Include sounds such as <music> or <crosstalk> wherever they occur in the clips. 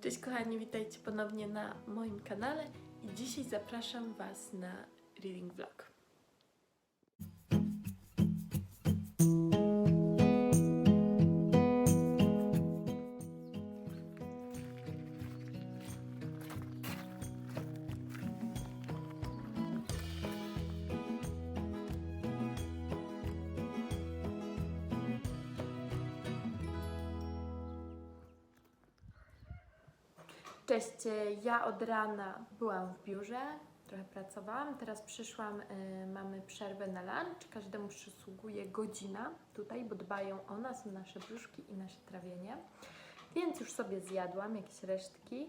Cześć kochani, witajcie ponownie na moim kanale i dzisiaj zapraszam Was na reading vlog. Cześć, ja od rana byłam w biurze, trochę pracowałam, teraz przyszłam, e, mamy przerwę na lunch, każdemu przysługuje godzina tutaj, bo dbają o nas, nasze brzuszki i nasze trawienie, więc już sobie zjadłam jakieś resztki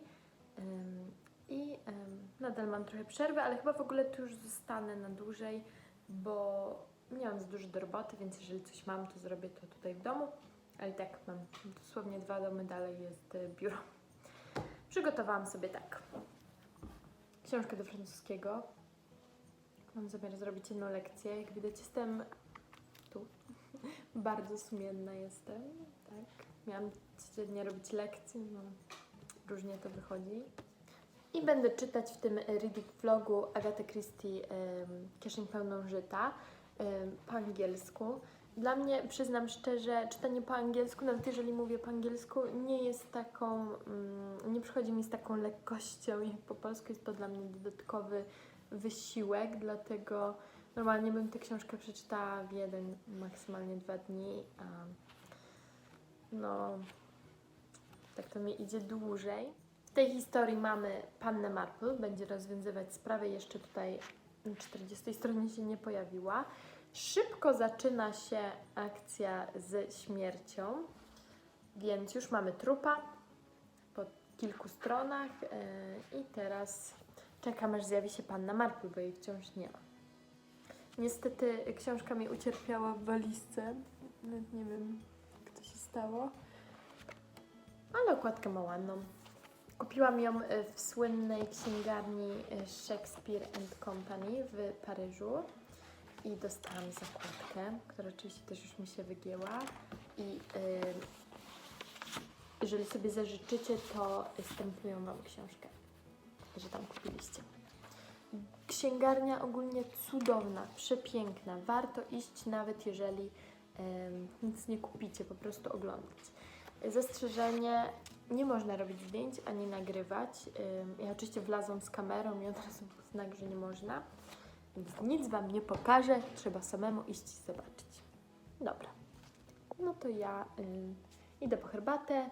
i ym, nadal mam trochę przerwy, ale chyba w ogóle tu już zostanę na dłużej, bo nie mam za dużo do roboty, więc jeżeli coś mam, to zrobię to tutaj w domu, ale tak mam dosłownie dwa domy dalej jest e, biuro. Przygotowałam sobie tak. Książkę do francuskiego. Mam zamiar zrobić jedną lekcję. Jak widać, jestem tu. <laughs> Bardzo sumienna jestem. Tak. Miałam codziennie robić lekcje, no różnie to wychodzi. I będę czytać w tym reading vlogu Agatha Christie um, Kieszeń pełną żyta em, po angielsku. Dla mnie, przyznam szczerze, czytanie po angielsku, nawet jeżeli mówię po angielsku, nie jest taką, mm, nie przychodzi mi z taką lekkością <laughs> jak po polsku. Jest to dla mnie dodatkowy wysiłek, dlatego normalnie bym tę książkę przeczytała w jeden, maksymalnie dwa dni. A no, tak to mi idzie dłużej. W tej historii mamy Pannę Marple, będzie rozwiązywać sprawę, jeszcze tutaj na 40 stronie się nie pojawiła. Szybko zaczyna się akcja ze śmiercią, więc już mamy trupa po kilku stronach yy, i teraz czekam aż zjawi się panna Marple, bo jej wciąż nie ma. Niestety książka mi ucierpiała w walizce, nawet nie wiem jak to się stało, ale okładkę ma ładną. Kupiłam ją y, w słynnej księgarni y, Shakespeare and Company w Paryżu i dostałam zakładkę, która oczywiście też już mi się wygięła i yy, jeżeli sobie zażyczycie, to stemplują Wam książkę, że tam kupiliście. Księgarnia ogólnie cudowna, przepiękna. Warto iść nawet jeżeli em, nic nie kupicie, po prostu oglądać. Zastrzeżenie, nie można robić zdjęć ani nagrywać. Ja oczywiście wlazłam z kamerą i od razu znak, że nie można. Więc nic Wam nie pokażę, trzeba samemu iść i zobaczyć. Dobra, no to ja ym, idę po herbatę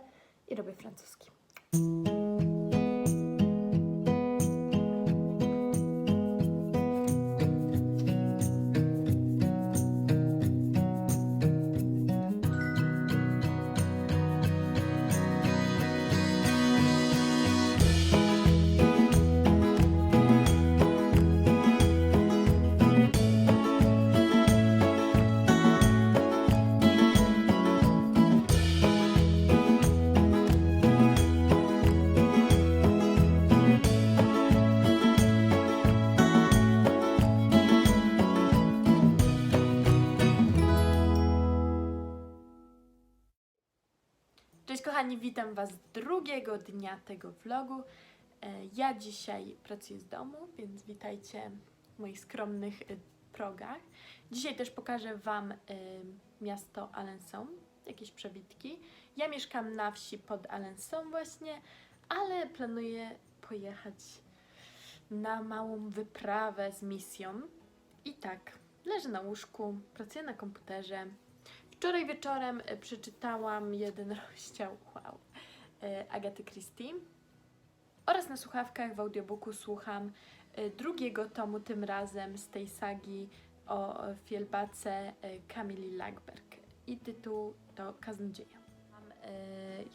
i robię francuski. Kochani, witam Was drugiego dnia tego vlogu. E, Ja dzisiaj pracuję z domu, więc witajcie w moich skromnych e, progach. Dzisiaj też pokażę Wam e, miasto Alençon, jakieś przebitki. Ja mieszkam na wsi pod Alençon właśnie, ale planuję pojechać na małą wyprawę z misją. I tak, leżę na łóżku, pracuję na komputerze, Wczoraj wieczorem e, przeczytałam jeden <laughs> rozdział wow, e, Agaty Christie oraz na słuchawkach w audiobooku słucham e, drugiego tomu tym razem z tej sagi o fielbace Camille Lagerberg i tytuł to Kaznodzieja.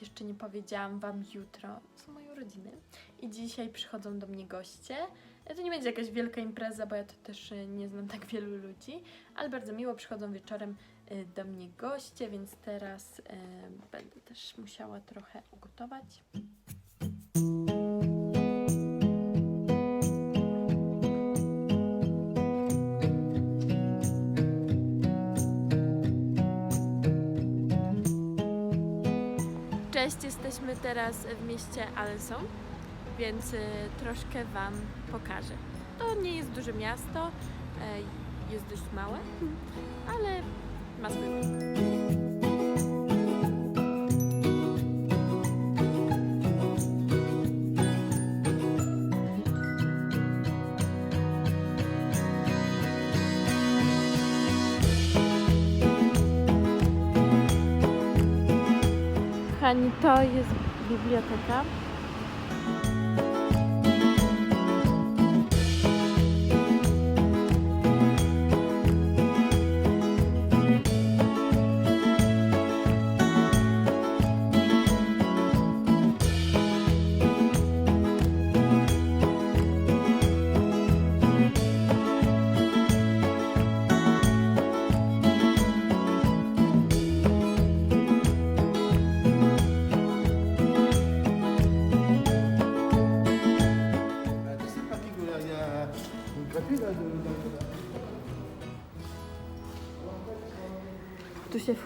Jeszcze nie powiedziałam Wam jutro, są moje urodziny i dzisiaj przychodzą do mnie goście. E, To nie będzie jakaś wielka impreza, bo ja to też e, nie znam tak wielu ludzi, ale bardzo miło przychodzą wieczorem y, do mnie goście, więc teraz y, będę też musiała trochę ugotować. Cześć jesteśmy teraz w mieście Alençon, więc y, troszkę Wam pokażę. To nie jest duże miasto, e, jest dość małe, ale ma swój to jest biblioteka.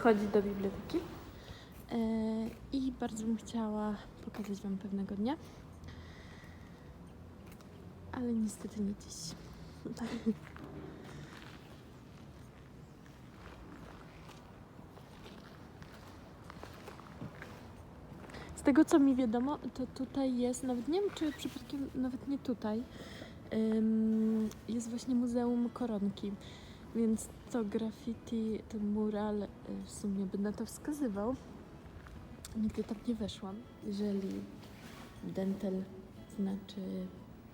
Wchodzi do biblioteki. E, I bardzo bym chciała pokazać Wam pewnego dnia. Ale niestety nie dziś. Z tego co mi wiadomo, to tutaj jest, nawet nie wiem czy przypadkiem, nawet nie tutaj, jest właśnie Muzeum Koronki. Więc to graffiti, ten mural y, w sumie by na to wskazywał. Nigdy tam nie weszłam. Jeżeli dentel znaczy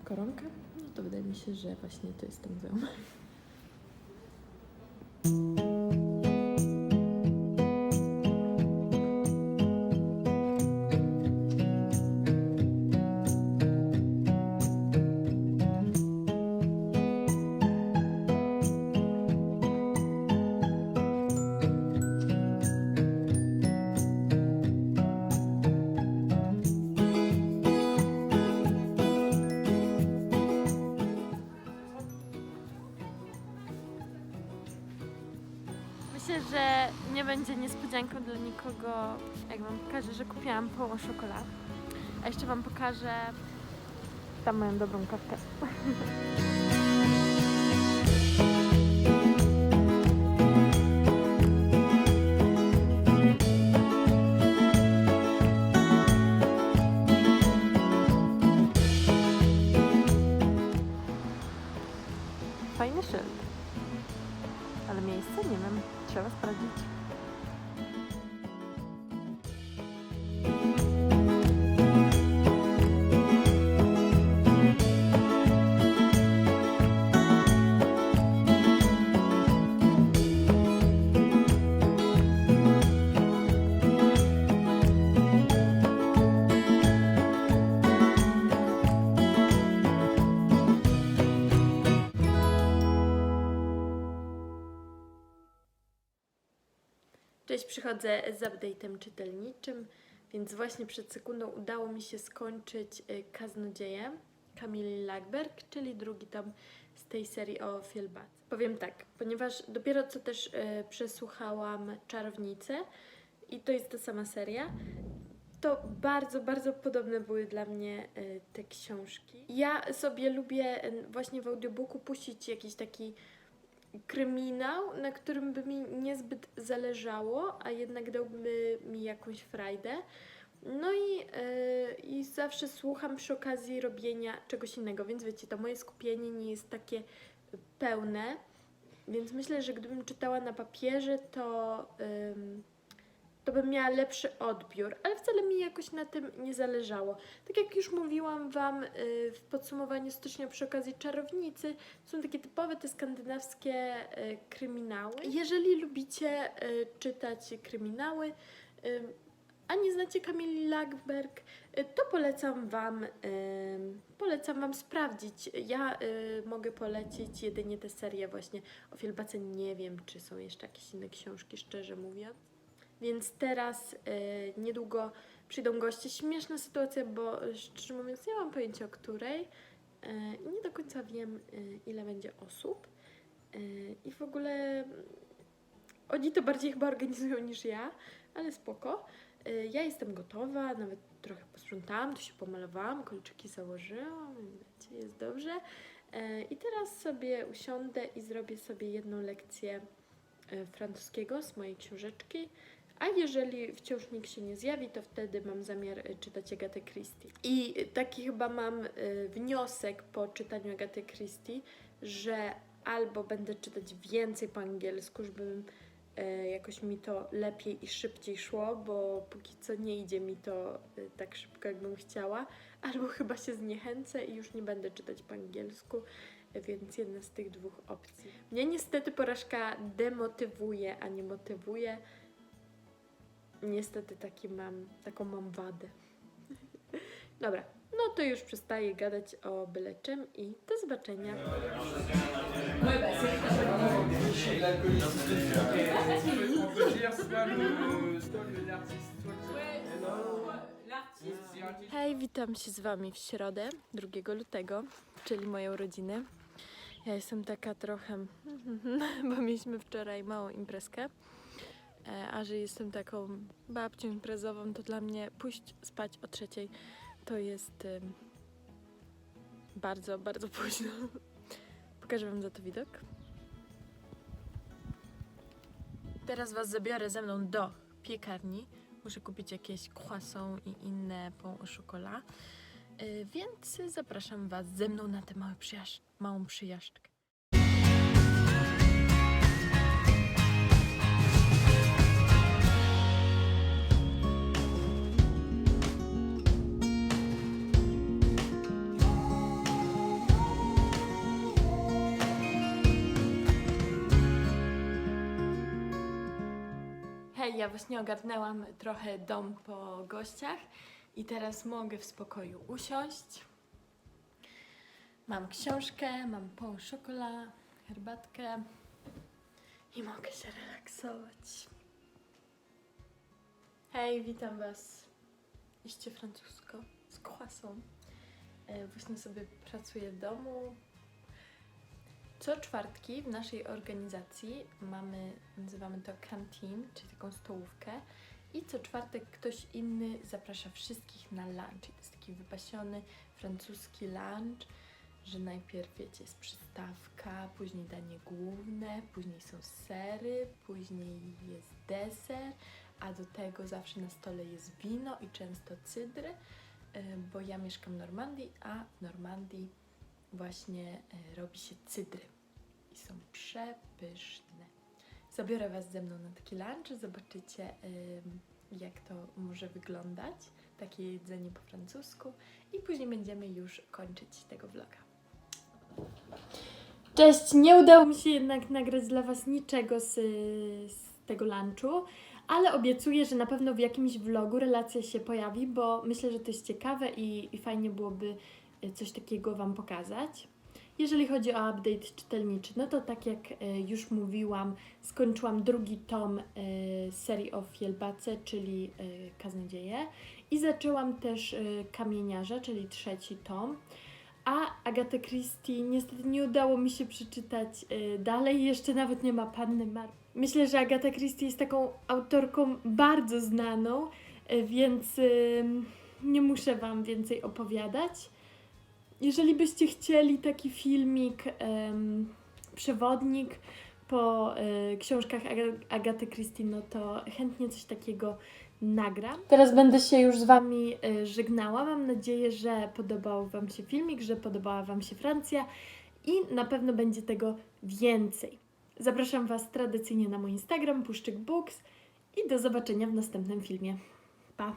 koronka, no to wydaje mi się, że właśnie to jest to muzeum. Niespodzianką dla nikogo, jak Wam pokażę, że kupiłam poło czekolad. A jeszcze Wam pokażę tam moją dobrą kawkę. <laughs> Przychodzę z update'em czytelniczym, więc właśnie przed sekundą udało mi się skończyć y, Kaznodzieję Kamili Lagerberg, czyli drugi tom z tej serii o Fielbath. Powiem tak, ponieważ dopiero co też y, przesłuchałam Czarownicę i to jest ta sama seria, to bardzo, bardzo podobne były dla mnie y, te książki. Ja sobie lubię y, właśnie w audiobooku puścić jakiś taki kryminał, na którym by mi niezbyt zależało, a jednak dałby mi jakąś frajdę. No i, yy, i zawsze słucham przy okazji robienia czegoś innego, więc wiecie, to moje skupienie nie jest takie pełne, więc myślę, że gdybym czytała na papierze, to, ym, to bym miała lepszy odbiór, ale wcale mi jakoś na tym nie zależało. Tak jak już mówiłam Wam y, w podsumowaniu stycznia przy okazji Czarownicy, są takie typowe te skandynawskie y, kryminały. Jeżeli lubicie y, czytać kryminały, a nie znacie Kamili Lagerberg, y, to polecam Wam, polecam Wam sprawdzić. Ja mogę polecić jedynie tę serię właśnie o Fielbace. Nie wiem, czy są jeszcze jakieś inne książki, szczerze mówiąc. Więc teraz y, niedługo przyjdą goście. Śmieszna sytuacja, bo y, szczerze mówiąc nie mam pojęcia o której y, i nie do końca wiem ile będzie osób. I w ogóle mm, oni to bardziej chyba organizują niż ja, ale spoko. Ja jestem gotowa, nawet trochę posprzątałam, tu się pomalowałam, kolczyki założyłam, wiecie, jest dobrze. I teraz sobie usiądę i zrobię sobie jedną lekcję francuskiego z mojej książeczki. A jeżeli wciąż nikt się nie zjawi, to wtedy mam zamiar e, czytać Agatę Christie. I taki chyba mam e, wniosek po czytaniu Agaty Christie, że albo będę czytać więcej po angielsku, żebym e, jakoś mi to lepiej i szybciej szło, bo póki co nie idzie mi to tak szybko, jakbym chciała, albo <laughs> chyba się zniechęcę i już nie będę czytać po angielsku, więc jedna z tych dwóch opcji. Mnie niestety porażka demotywuje, a nie motywuje. Niestety taki mam, taką mam wadę. <laughs> Dobra, no to już przestaję gadać o byle czym i do zobaczenia. Hej, witam się z Wami w środę, 2 lutego, czyli moją rodzinę. Ja jestem taka trochę, <laughs> bo mieliśmy wczoraj małą imprezkę, a że jestem taką babcią imprezową, to dla mnie pójść spać o trzeciej to jest bardzo, bardzo późno. Pokażę Wam za to widok. Teraz Was zabiorę ze mną do piekarni. Muszę kupić jakieś croissant i inne au chocolat. Y, Więc zapraszam Was ze mną na tę małą przyjażdżkę. Ja właśnie ogarnęłam trochę dom po gościach i teraz mogę w spokoju usiąść. Mam książkę, mam pół szokola, herbatkę i mogę się relaksować. Hej, witam Was. Iście francusko z croissant. E, Właśnie sobie pracuję w domu, co czwartki w naszej organizacji mamy, nazywamy to canteen, czyli taką stołówkę. I co czwartek ktoś inny zaprasza wszystkich na lunch. I to jest taki wypasiony francuski lunch, że najpierw wiecie, jest przystawka, później danie główne, później są sery, później jest deser, a do tego zawsze na stole jest wino i często cydry, y, bo ja mieszkam w Normandii, a w Normandii właśnie e, robi się cydry i są przepyszne. Zabiorę Was ze mną na taki lunch, zobaczycie jak to może wyglądać, takie jedzenie po francusku i później będziemy już kończyć tego vloga. Cześć, nie udało mi się jednak nagrać dla Was niczego z, z tego lunchu, ale obiecuję, że na pewno w jakimś vlogu relacja się pojawi, bo myślę, że to jest ciekawe i, i fajnie byłoby coś takiego Wam pokazać. Jeżeli chodzi o update czytelniczy, no to tak jak e, już mówiłam, skończyłam drugi tom e, serii o Fielbace, czyli e, Kaznodzieje i zaczęłam też Kamieniarza, czyli trzeci tom. A Agatę Christie niestety nie udało mi się przeczytać dalej, jeszcze nawet nie ma Panny Mar. Myślę, że Agata Christie jest taką autorką bardzo znaną, więc nie muszę Wam więcej opowiadać. Jeżeli byście chcieli taki filmik, przewodnik po e, książkach Aga- Agaty Christie, no to chętnie coś takiego nagram. Teraz będę się już z Wami e, żegnała. Mam nadzieję, że podobał Wam się filmik, że podobała Wam się Francja i na pewno będzie tego więcej. Zapraszam Was tradycyjnie na mój Instagram, Puszczyk Books i do zobaczenia w następnym filmie. Pa!